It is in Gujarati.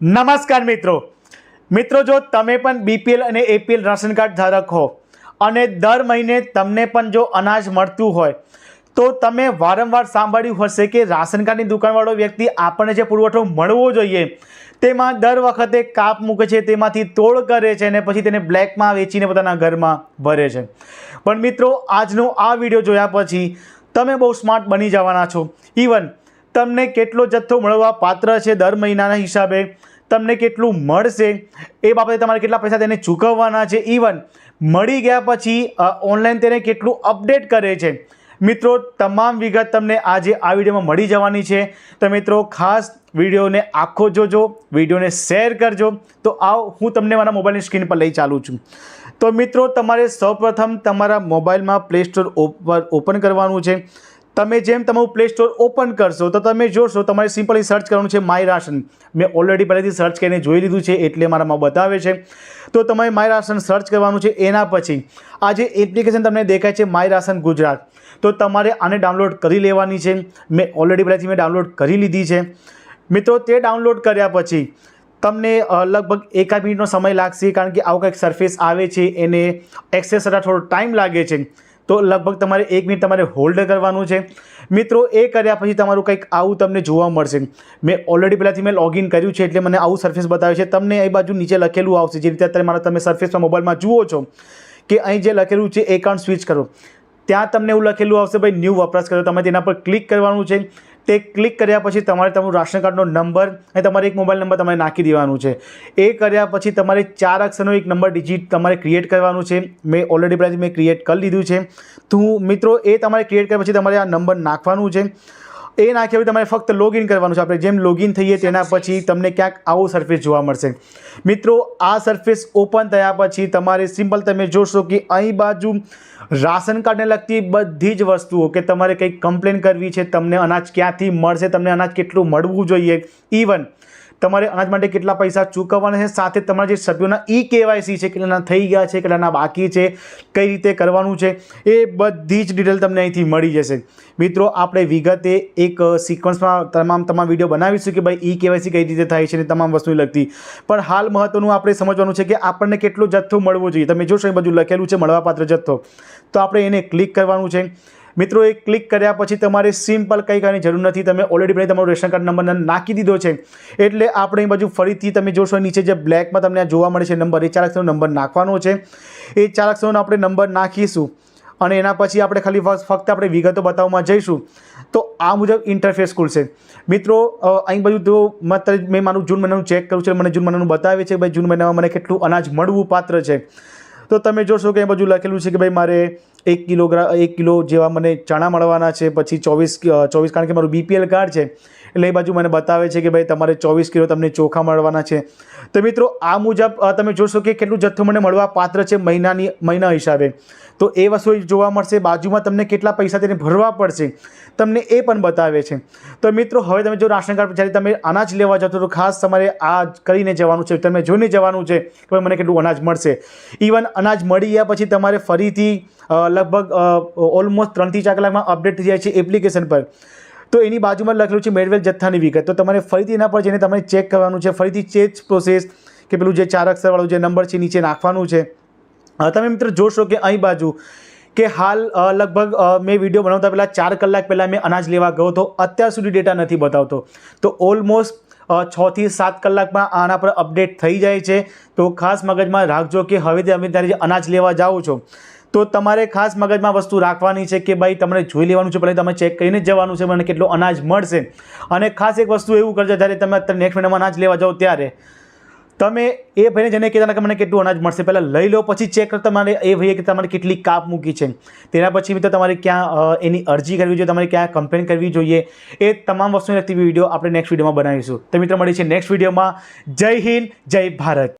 નમસ્કાર મિત્રો. મિત્રો, જો તમે પણ બીપીએલ અને એપીએલ રાશન કાર્ડ ધારક હો અને દર મહિને તમને પણ જો અનાજ મળતું હોય, તો તમે વારંવાર સાંભળ્યું હશે કે રાશન કાર્ડની દુકાનવાળો વ્યક્તિ આપણને જે પુરવઠો મળવો જોઈએ, તેમાં દર વખતે કાપ મૂકે છે, તેમાંથી તોડ કરે છે અને પછી તેને બ્લેકમાં વેચીને પોતાના ઘરમાં ભરે છે. પણ મિત્રો, આજનો આ વીડિયો જોયા પછી તમે બહુ સ્માર્ટ બની જવાના છો. ઇવન તમને કેટલો જથ્થો મળવા પાત્ર છે દર મહિનાના હિસાબે? તમને કેટલું મળશે? એ બાબતે તમારે કેટલા પૈસા તેને ચૂકવવાના છે? ઇવન મળી ગયા પછી ઓનલાઈન તેને કેટલું અપડેટ કરે છે? મિત્રો, તમામ વિગત તમને આજે આ વિડીયોમાં મળી જવાની છે. તો મિત્રો, ખાસ વિડીયોને આખો જોજો, વિડીયોને શેર કરજો. તો આવ, હું તમને મારા મોબાઈલની સ્ક્રીન પર લઈ ચાલું છું. તો મિત્રો, તમારે સૌપ્રથમ તમારા મોબાઈલમાં પ્લે સ્ટોર ઓપન કરવાનું છે. તમે જેમ તમારું પ્લે સ્ટોર ઓપન કરશો, તો તમે જોશો, તમારે સિમ્પલી સર્ચ કરવાનું છે માય રાશન મેં ઓલરેડી પહેલેથી સર્ચ કરીને જોઈ લીધું છે, એટલે મારામાં બતાવે છે. તો તમારે માય રાશન સર્ચ કરવાનું છે, એના પછી આ જે એપ્લિકેશન તમને દેખાય છે માય રાશન ગુજરાત, તો તમારે આને ડાઉનલોડ કરી લેવાની છે. મેં ઓલરેડી પહેલાંથી મેં ડાઉનલોડ કરી લીધી છે. મિત્રો, તે ડાઉનલોડ કર્યા પછી તમને લગભગ એકાદ મિનિટનો સમય લાગશે, કારણ કે આવું કંઈક સરફેસ આવે છે, એને એક્સેસ થતાં થોડો ટાઈમ લાગે છે. તો લગભગ તમારે એક મિનિટ તમારે હોલ્ડ કરવાનું છે. મિત્રો, એ કર્યા પછી તમારું કંઈક આવું તમને જોવા મળશે. મેં ઓલરેડી પહેલાંથી મેં લોગિન કર્યું છે એટલે મને આવું સરફેસ બતાવે છે. તમને એ બાજુ નીચે લખેલું આવશે. જે રીતે અત્યારે મારા તમે સરફેસમાં મોબાઈલમાં જુઓ છો કે અહીં જે લખેલું છે એકાઉન્ટ સ્વિચ કરો. ત્યાં તમને એવું લખેલું આવશે, ભાઈ ન્યૂ વપરાશ કરો તમે તેના પર ક્લિક કરવાનું છે. તે ક્લિક કર્યા પછી તમારે તમારું રાશન કાર્ડનો નંબર અને તમારે એક મોબાઈલ નંબર તમારે નાખી દેવાનું છે. એ કર્યા પછી તમારે ચાર અક્ષરનો એક નંબર ડિજિટ તમારે ક્રિએટ કરવાનું છે. મેં ઓલરેડી પહેલાંથી મેં ક્રિએટ કરી લીધું છે. તો મિત્રો, એ તમારે ક્રિએટ કર્યા પછી તમારે આ નંબર નાખવાનું છે. એ નાખ્યા પછી તમારે ફક્ત લોગિન કરવાનું છે. આપણે જેમ લોગિન થઈએ તેના પછી તમને ક્યાંક આવો સરફેસ જોવા મળશે. મિત્રો આ સરફેસ ઓપન થયા પછી તમારે સિમ્પલ તમે જોશો કે અહીં બાજુ રાશન કાર્ડને લગતી બધી જ વસ્તુઓ કે તમારે કંઈક કમ્પ્લેન કરવી છે તમને અનાજ ક્યાંથી મળશે તમને અનાજ કેટલું મળવું જોઈએ. ઇવન તમારે અનાજ માટે કેટલા પૈસા ચૂકવવાના છે? સાથે તમારા જે સભ્યોના ઈ કેવાયસી છે, કેટલાના થઈ ગયા છે, કેટલાના બાકી છે, કઈ રીતે કરવાનું છે, એ બધી જ ડિટેલ તમને અહીંથી મળી જશે. મિત્રો, આપણે વિગતે એક સિક્વન્સમાં તમામ તમામ વીડિયો બનાવીશું કે ભાઈ ઈ કેવાયસી કઈ રીતે થાય છે ને તમામ વસ્તુને લગતી. પણ હાલ મહત્વનું આપણે સમજવાનું છે કે આપણને કેટલો જથ્થો મળવો જોઈએ. તમે જોશો એ બધું લખેલું છે, મળવાપાત્ર જથ્થો. તો આપણે એને ક્લિક કરવાનું છે. મિત્રો એ ક્લિક કર્યા પછી તમારે સિમ્પલ કંઈ કરવાની જરૂર નથી. તમે ઓલરેડી પહેલાં તમારો રેશન કાર્ડ નંબર નાખી દીધો છે. એટલે આપણે એ બાજુ ફરીથી તમે જોશો, નીચે જે બ્લેકમાં તમને આ જોવા મળે છે નંબર એ ચાર નંબર નાખવાનો છે. એ ચાર અક્ષરનો આપણે નંબર નાખીશું અને એના પછી આપણે ખાલી ફક્ત આપણે વિગતો બતાવવામાં જઈશું. તો આ મુજબ ઇન્ટરફેસ ખુલશે. મિત્રો અહીં બધું તો માત્ર મેં મારું જૂન મહિનાનું ચેક કર્યું છે મને જૂન મહિનાનું બતાવે છે. ભાઈ જૂન મહિનામાં મને કેટલું અનાજ મળવું પાત્ર છે. તો તમે જોશો કે એ બાજુ લખેલું છે કે ભાઈ મારે એક કિલોગ્રામ એક કિલો જેવા મને ચણા મળવાના છે, પછી ચોવીસ ચોવીસ કારણ કે મારું બીપીએલ કાર્ડ છે. એટલે એ બાજુ મને બતાવે છે કે ભાઈ તમારે ચોવીસ કિલો તમને ચોખા મળવાના છે. તો મિત્રો, આ મુજબ તમે જોશો કે કેટલું જથ્થો મને મળવા પાત્ર છે મહિનાની, મહિના હિસાબે. તો એ વસ્તુ જોવા મળશે, બાજુમાં તમને કેટલા પૈસા તેને ભરવા પડશે, તમને એ પણ બતાવે છે. તો મિત્રો, હવે તમે જો રાશન કાર્ડ જ્યારે તમે અનાજ લેવા જાઓ તો ખાસ તમારે આ કરીને જવાનું છે તમે જોઈને જવાનું છે કે મને કેટલું અનાજ મળશે. ઇવન અનાજ મળી ગયા પછી તમારે ફરીથી લગભગ ઓલમોસ્ટ ત્રણથી ચાર કલાકમાં અપડેટ થઈ જાય છે એપ્લિકેશન પર. તો એની બાજુમાં લખેલું છે મેળવેલ જથ્થાની વિગત. તો તમારે ફરીથી એના પર જઈને તમારે ચેક કરવાનું છે. ફરીથી ચેક પ્રોસેસ કે પેલું જે ચાર અક્ષરવાળું જે નંબર છે નીચે નાખવાનું છે. તમે મિત્રો જોશો કે અહીં બાજુ કે હાલ લગભગ મેં વીડિયો બનાવતા પહેલાં ચાર કલાક પહેલાં મેં અનાજ લેવા ગયો હતો. અત્યાર સુધી ડેટા નથી બતાવતો. તો ઓલમોસ્ટ છથી સાત કલાકમાં આના પર અપડેટ થઈ જાય છે. તો ખાસ મગજમાં રાખજો કે હવે તમે ત્યારે અનાજ લેવા જાઓ છો, તો તમારે ખાસ મગજમાં વસ્તુ રાખવાની છે કે ભાઈ તમારે જોઈ લેવાનું છે પહેલાં તમે ચેક કરીને જવાનું છે, મને કેટલો અનાજ મળશે. અને ખાસ એક વસ્તુ એવું કરજો, જ્યારે તમે અત્યારે નેક્સ્ટ મહિનામાં અનાજ લેવા જાઓ ત્યારે તમે એ ભાઈને જેને કહેતા કે મને કેટલું અનાજ મળશે, પહેલાં લઈ લો, પછી ચેક કરો તમારે એ ભાઈએ કે તમારે કેટલી કાપ મૂકી છે. તેના પછી મિત્રો તમારે ક્યાં એની અરજી કરવી જોઈએ, તમારે ક્યાં કમ્પ્લેન કરવી જોઈએ, એ તમામ વસ્તુની લગતી વીડિયો આપણે નેક્સ્ટ વિડીયોમાં બનાવીશું. તો મિત્રો, મળીએ છીએ નેક્સ્ટ વિડીયોમાં. જય હિન્દ, જય ભારત.